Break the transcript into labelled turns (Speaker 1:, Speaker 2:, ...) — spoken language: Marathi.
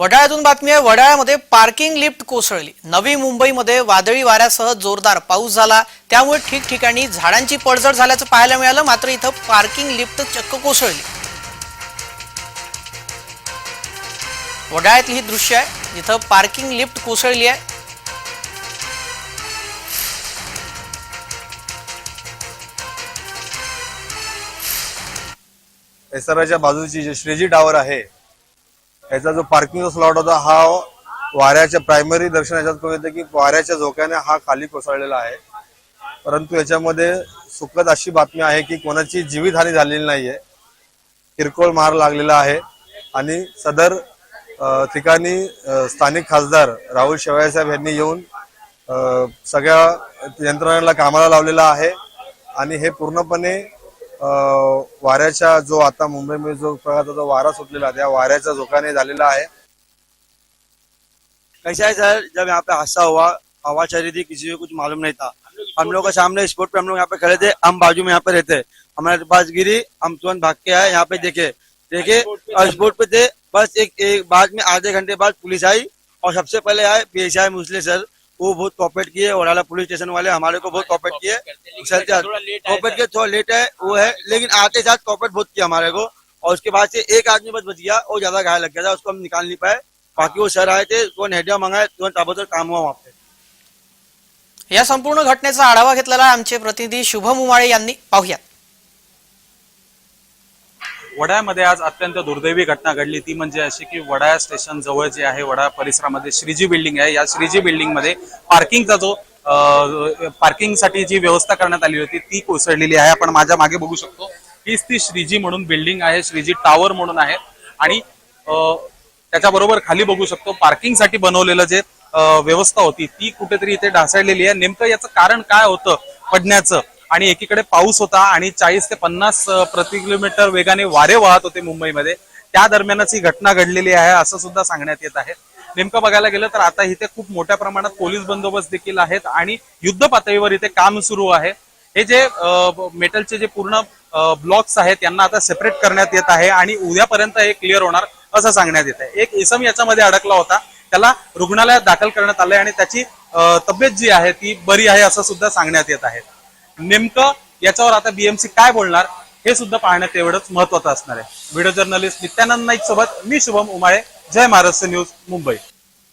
Speaker 1: वडाळ्यातून बातमी आहे वडाळ्यामध्ये पार्किंग लिफ्ट कोसळली. नवी मुंबईमध्ये वादळी वाऱ्यासह जोरदार पाऊस झाला. त्यामुळे ठिकठिकाणी झाडांची पडझड झाल्याचं पाहायला मिळालं. मात्र इथं पार्किंग लिफ्ट चक्क कोसळली. वडाळ्यातली ही दृश्य आहे. जिथं पार्किंग लिफ्ट कोसळली आहे.
Speaker 2: एसआरच्या बाजूची जे श्रेजी टावर आहे याचा जो पार्किंगचा स्लॉट होता हा वाऱ्याच्या प्रायमरी दर्शन याच्यात करून येतं की वाऱ्याच्या झोक्याने हा खाली कोसळलेला आहे. परंतु याच्यामध्ये सुखद अशी बातमी आहे की कोणाची जीवितहानी झालेली नाहीये. किरकोळ मार लागलेला आहे. आणि सदर ठिकाणी स्थानिक खासदार राहुल शेवाळे साहेब यांनी येऊन सगळ्या यंत्रणांना कामाला लावलेला आहे. आणि हे पूर्णपणे वाऱ्याच्या जो आता मुंबईमध्ये जो प्रकारचा जो वारा सुटलेला त्या वाऱ्याच्या झोकाने झालेला आहे.
Speaker 3: कैसा है सर? जब यहाँ पे हादसा हुआ हवा चल रही थी किसी को कुछ मालूम नहीं था। हम लोग का सामने स्पोर्ट पे हम लोग यहाँ पे खड़े थे हम बाजू में यहाँ पे रहते। हमारे पास गिरी हम तुरंत भाग के आए यहाँ पे देखे। देखे और पे थे बस एक, एक बाद में आधे घंटे बाद पुलिस आई और सबसे पहले आए पीएसआई मुसले सर। वो बहुत कॉपरेट किए और पुलिस स्टेशन वाले हमारे को बहुत कॉपरेट किए कॉपरेट किए थोड़ा लेट है वो है लेकिन आते साथ कॉपरेट बहुत किया हमारे को। और उसके बाद से एक आदमी बस बच गया वो ज्यादा घायल लग गया था उसको हम निकाल नहीं पाए। बाकी वो सर आए थे तुरंत हेडिया मंगाए तुरंत ताबड़तोड़ काम हुआ वहाँ पे।
Speaker 1: या संपूर्ण घटनेचा आढावा घेतलेला आहे आमचे प्रतिनिधी शुभम उमाळे यांनी पाहुयात.
Speaker 4: वडाळ्यामध्ये आज अत्यंत दुर्दैवी घटना घडली. ती म्हणजे अशी की वडाळा स्टेशन जवळ जे आहे वडाळा परिसरामध्ये श्रीजी बिल्डिंग आहे. या श्रीजी बिल्डिंगमध्ये पार्किंगचा जो पार्किंगसाठी जी व्यवस्था करण्यात आली होती ती कोसळलेली आहे. आपण माझ्या मागे बघू शकतो. हीच ती श्रीजी म्हणून बिल्डिंग आहे श्रीजी टावर म्हणून आहे. आणि त्याच्याबरोबर खाली बघू शकतो पार्किंगसाठी बनवलेलं जे व्यवस्था होती ती कुठेतरी इथे ढासळलेली आहे. नेमकं याचं कारण काय होतं पडण्याचं? आणि एकीकडे पाऊस होता आणि चाळीस ते पन्नास प्रति किलोमीटर वेगाने वारे वाहत होते मुंबईमध्ये. त्या दरम्यानच ही घटना घडलेली आहे असं सुद्धा सांगण्यात येत आहे. नेमकं बघायला गेलं तर आता इथे खूप मोठ्या प्रमाणात पोलीस बंदोबस्त देखील आहेत आणि युद्ध पातळीवर इथे काम सुरू आहे. हे जे मेटलचे जे पूर्ण ब्लॉक्स आहेत यांना आता सेपरेट करण्यात येत आहे आणि उद्यापर्यंत हे क्लिअर होणार असं सांगण्यात येत आहे. एक इसम याच्यामध्ये अडकला होता. त्याला रुग्णालयात दाखल करण्यात आलंय आणि त्याची तब्येत जी आहे ती बरी आहे असं सुद्धा सांगण्यात येत आहे. नेमकं याच्यावर आता बीएमसी काय बोलणार हे सुद्धा पाहण्यात एवढंच महत्वाचं असणार आहे. व्हिडिओ जर्नलिस्ट नित्यानंद नाईक सोबत मी शुभम उमाळे जय महाराष्ट्र न्यूज मुंबई.